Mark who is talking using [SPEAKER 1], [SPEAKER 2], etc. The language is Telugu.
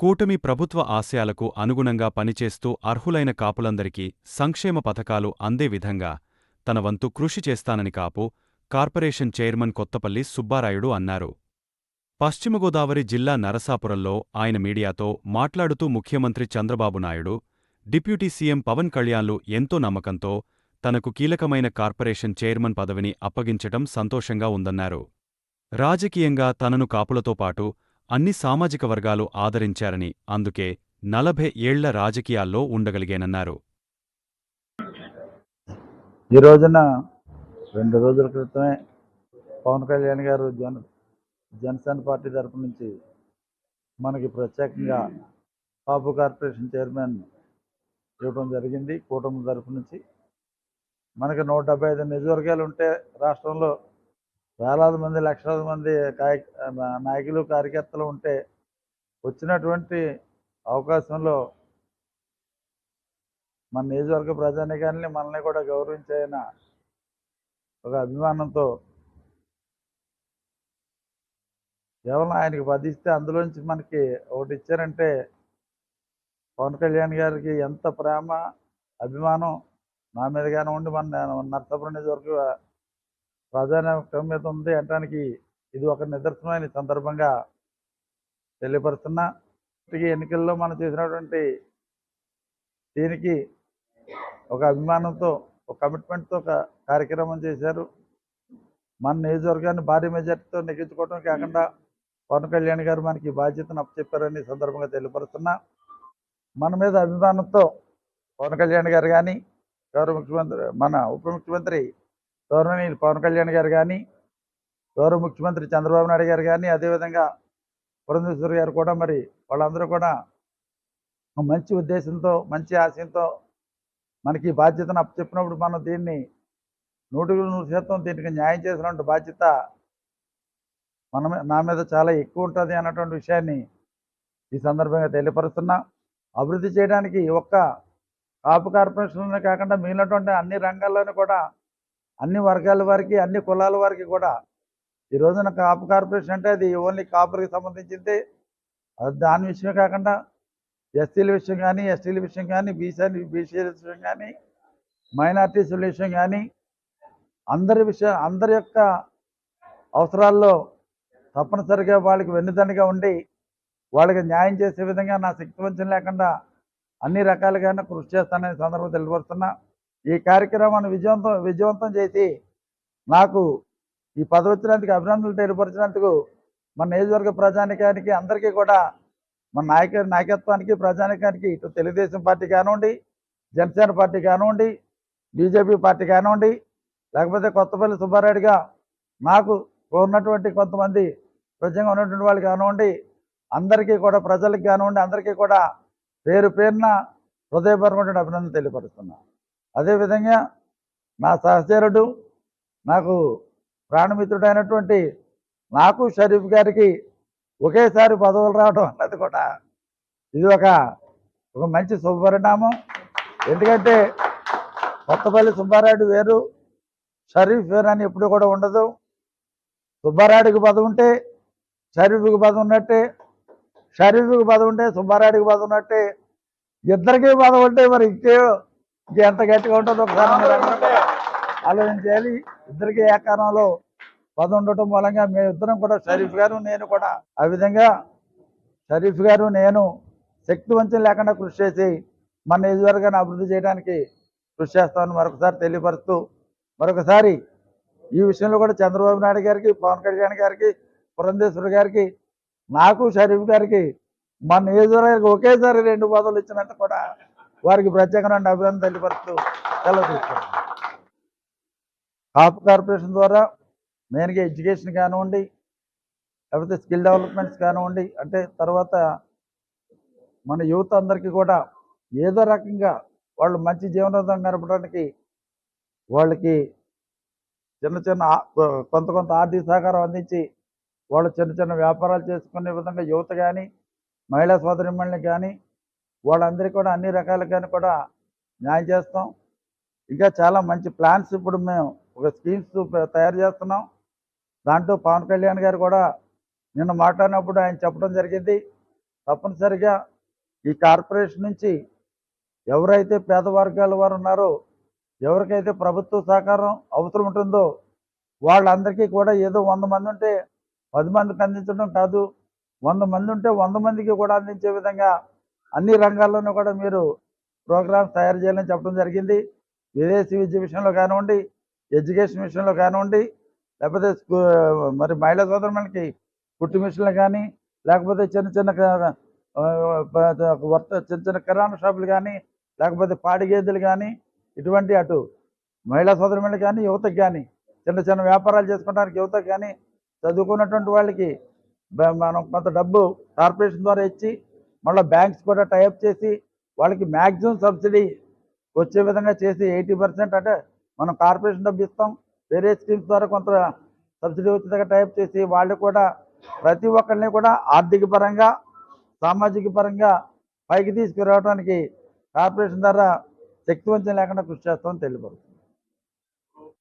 [SPEAKER 1] కూటమి ప్రభుత్వ ఆశయాలకు అనుగుణంగా పనిచేస్తూ అర్హులైన కాపులందరికీ సంక్షేమ పథకాలు అందే విధంగా తన వంతు కృషి చేస్తానని కాపు కార్పొరేషన్ చైర్మన్ కొత్తపల్లి సుబ్బారాయుడు అన్నారు. పశ్చిమగోదావరి జిల్లా నరసాపురంలో ఆయన మీడియాతో మాట్లాడుతూ ముఖ్యమంత్రి చంద్రబాబు నాయుడు డిప్యూటీ సీఎం పవన్ కళ్యాణ్లు ఎంతో నమ్మకంతో తనకు కీలకమైన కార్పొరేషన్ చైర్మన్ పదవిని అప్పగించటం సంతోషంగా ఉందన్నారు. రాజకీయంగా తనను కాపులతో పాటు అన్ని సామాజిక వర్గాలు ఆదరించారని అందుకే నలభై ఏళ్ళ రాజకీయాల్లో ఉండగలిగానన్నారు.
[SPEAKER 2] ఈ రోజున రెండు రోజుల క్రితమే పవన్ కళ్యాణ్ గారు జన జనసేన పార్టీ తరపు నుంచి మనకి ప్రత్యేకంగా పాపు కార్పొరేషన్ చైర్మన్ ఇవ్వడం జరిగింది. కూటమి తరపు నుంచి మనకి నూట డెబ్బై ఐదు నియోజకవర్గాలు ఉంటే రాష్ట్రంలో వేలాది మంది లక్షలాది మంది కాయ నాయకులు కార్యకర్తలు ఉంటే వచ్చినటువంటి అవకాశంలో మన నియోజకవర్గ ప్రజానికాన్ని మనల్ని కూడా గౌరవించిన ఒక అభిమానంతో కేవలం ఆయనకి పదిస్తే అందులోంచి మనకి ఒకటి ఇచ్చారంటే పవన్ కళ్యాణ్ గారికి ఎంత ప్రేమ అభిమానం నా మీద కానివ్వండి మన నర్సాపురం నియోజకవర్గ ప్రాధాన్యత మీద ఉంది అనడానికి ఇది ఒక నిదర్శనమైన సందర్భంగా తెలియపరుస్తున్నా. ఈ ఎన్నికల్లో మనం చేసినటువంటి దీనికి ఒక అభిమానంతో ఒక కమిట్మెంట్తో ఒక కార్యక్రమం చేశారు. మన నియోజకవర్గాన్ని భారీ మెజార్టీతో నెగ్గించుకోవడం కాకుండా పవన్ కళ్యాణ్ గారు మనకి బాధ్యతను అప్పచెప్పారని సందర్భంగా తెలియపరుస్తున్నా. మన మీద అభిమానంతో పవన్ కళ్యాణ్ గారు కానీ గౌరవ ముఖ్యమంత్రి మన ఉప ముఖ్యమంత్రి గౌరవనీయులు పవన్ కళ్యాణ్ గారు కానీ గౌరవ ముఖ్యమంత్రి చంద్రబాబు నాయుడు గారు కానీ అదేవిధంగా పురంధేశ్వరి గారు కూడా మరి వాళ్ళందరూ కూడా మంచి ఉద్దేశంతో మంచి ఆశయంతో మనకి బాధ్యతను అప్పచెప్పినప్పుడు మనం దీన్ని నూటికి నూరు శాతం దీనికి న్యాయం చేసినటువంటి బాధ్యత మన నా మీద చాలా ఎక్కువ ఉంటుంది అన్నటువంటి విషయాన్ని ఈ సందర్భంగా తెలియపరుస్తున్నా. అభివృద్ధి చేయడానికి ఒక్క కాపు కార్పొరేషన్లోనే కాకుండా మిగిలినటువంటి అన్ని రంగాల్లోనూ కూడా అన్ని వర్గాల వారికి అన్ని కులాల వారికి కూడా. ఈ రోజున కాపు కార్పొరేషన్ అంటే అది ఓన్లీ కాపురికి సంబంధించింది. అది దాని విషయమే కాకుండా ఎస్సీల విషయం కానీ ఎస్టీల విషయం కానీ బీసీ బీసీల విషయం కానీ మైనార్టీసుల విషయం కానీ అందరి విషయం అందరి యొక్క అవసరాల్లో తప్పనిసరిగా వాళ్ళకి వెన్నుదన్నుగా ఉండి వాళ్ళకి న్యాయం చేసే విధంగా నా శక్తి వంచన లేకుండా అన్ని రకాలుగానే కృషి చేస్తానని సందర్భం సందర్భంగా తెలియపరుస్తున్నా. ఈ కార్యక్రమాన్ని విజయవంతం విజయవంతం చేసి నాకు ఈ పదవి వచ్చినందుకు అభినందనలు తెలియపరిచినందుకు మన నియోజకవర్గ ప్రజానికానికి అందరికీ కూడా మన నాయక నాయకత్వానికి ప్రజానికానికి ఇటు తెలుగుదేశం పార్టీ కానివ్వండి జనసేన పార్టీ కానివ్వండి బీజేపీ పార్టీ కానివ్వండి లేకపోతే కొత్తపల్లి సుబ్బారెడ్డిగా నాకు ఉన్నటువంటి కొంతమంది ప్రజంగా ఉన్నటువంటి వాళ్ళు కానివ్వండి అందరికీ కూడా ప్రజలకు కానివ్వండి అందరికీ కూడా పేరు పేరున హృదయపరమైన అభినందన తెలియపరుస్తున్నాను అదేవిధంగా నా సహచరుడు నాకు ప్రాణమిత్రుడైనటువంటి నాకు షరీఫ్ గారికి ఒకేసారి పదవులు రావడం అన్నది కూడా ఇది ఒక ఒక మంచి శుభపరిణామం. ఎందుకంటే కొత్తపల్లి సుబ్బారాయుడు వేరు షరీఫ్ వేరు అని ఎప్పుడు కూడా ఉండదు. సుబ్బారాయుడికి పదవి ఉంటే షరీఫ్కి పదవి ఉన్నట్టే షరీఫ్కి పదవి ఉంటే సుబ్బారాయుడికి పదవి ఉన్నట్టే ఇద్దరికీ పదవి ఉంటే మరి ఇంకే ఇది ఎంత గట్టిగా ఉంటుందో ఒకసారి మీరు అందరూ ఆలోచించాలి ఇద్దరికి ఏకాలంలో పదం ఉండటం మూలంగా మేమిద్దరం కూడా షరీఫ్ గారు నేను కూడా ఆ విధంగా షరీఫ్ గారు నేను శక్తి వంచన లేకుండా కృషి చేసి మన నియోజకవర్గాన్ని అభివృద్ధి చేయడానికి కృషి చేస్తామని మరొకసారి తెలియపరుస్తూ మరొకసారి ఈ విషయంలో కూడా చంద్రబాబు నాయుడు గారికి పవన్ కళ్యాణ్ గారికి పురంధేశ్వరి గారికి నాకు షరీఫ్ గారికి మన నియోజకవర్గానికి ఒకేసారి రెండు పదవులు ఇచ్చినట్టు కూడా వారికి ప్రత్యేకమైన అభినందన తెలియపరుస్తూ సెలవు కాపు కార్పొరేషన్ ద్వారా మెయిన్గా ఎడ్యుకేషన్ కానివ్వండి లేకపోతే స్కిల్ డెవలప్మెంట్స్ కానివ్వండి అంటే తర్వాత మన యువత అందరికీ కూడా ఏదో రకంగా వాళ్ళు మంచి జీవనోదం గడపడానికి వాళ్ళకి చిన్న చిన్న కొంత కొంత ఆర్థిక సహకారం అందించి వాళ్ళు చిన్న చిన్న వ్యాపారాలు చేసుకునే విధంగా యువత కానీ మహిళా సోదరిమణులు కానీ వాళ్ళందరికీ కూడా అన్ని రకాలుగాను కూడా న్యాయం చేస్తాం. ఇంకా చాలా మంచి ప్లాన్స్ ఇప్పుడు మేము ఒక స్కీమ్స్ తయారు చేస్తున్నాం. దాంట్లో పవన్ కళ్యాణ్ గారు కూడా నిన్న మాట్లాడినప్పుడు ఆయన చెప్పడం జరిగింది. తప్పనిసరిగా ఈ కార్పొరేషన్ నుంచి ఎవరైతే పేద వర్గాల వారు ఉన్నారో ఎవరికైతే ప్రభుత్వ సహకారం అవసరం ఉంటుందో వాళ్ళందరికీ కూడా ఏదో వంద మంది ఉంటే పది మందికి అందించడం కాదు. వంద మంది ఉంటే వంద మందికి కూడా అందించే విధంగా అన్ని రంగాల్లోనూ కూడా మీరు ప్రోగ్రామ్స్ తయారు చేయాలని చెప్పడం జరిగింది. విదేశీ విద్య విషయంలో కానివ్వండి ఎడ్యుకేషన్ విషయంలో కానివ్వండి లేకపోతే మరి మహిళా సోదరులకి కుట్టు మిషన్లు కానీ లేకపోతే చిన్న చిన్న వర్త చిన్న చిన్న కిరాణా షాపులు కానీ లేకపోతే పాడి గేదెలు కానీ ఇటువంటి అటు మహిళా సోదరులు కానీ యువతకు కానీ చిన్న చిన్న వ్యాపారాలు చేసుకోవడానికి యువతకు కానీ చదువుకున్నటువంటి వాళ్ళకి మనం కొంత డబ్బు కార్పొరేషన్ ద్వారా ఇచ్చి మళ్ళీ బ్యాంక్స్ కూడా టైప్ చేసి వాళ్ళకి మ్యాక్సిమం సబ్సిడీ వచ్చే విధంగా చేసి ఎయిటీ పర్సెంట్ అంటే మనం కార్పొరేషన్ డబ్బు ఇస్తాం. వేరే స్కీమ్స్ ద్వారా కొంత సబ్సిడీ వచ్చేదాకా టైప్ చేసి వాళ్ళు కూడా ప్రతి ఒక్కరిని కూడా ఆర్థిక పరంగా సామాజిక పరంగా పైకి తీసుకురావడానికి కార్పొరేషన్ ద్వారా శక్తివంతం లేకుండా కృషి చేస్తామని తెలియపడుతుంది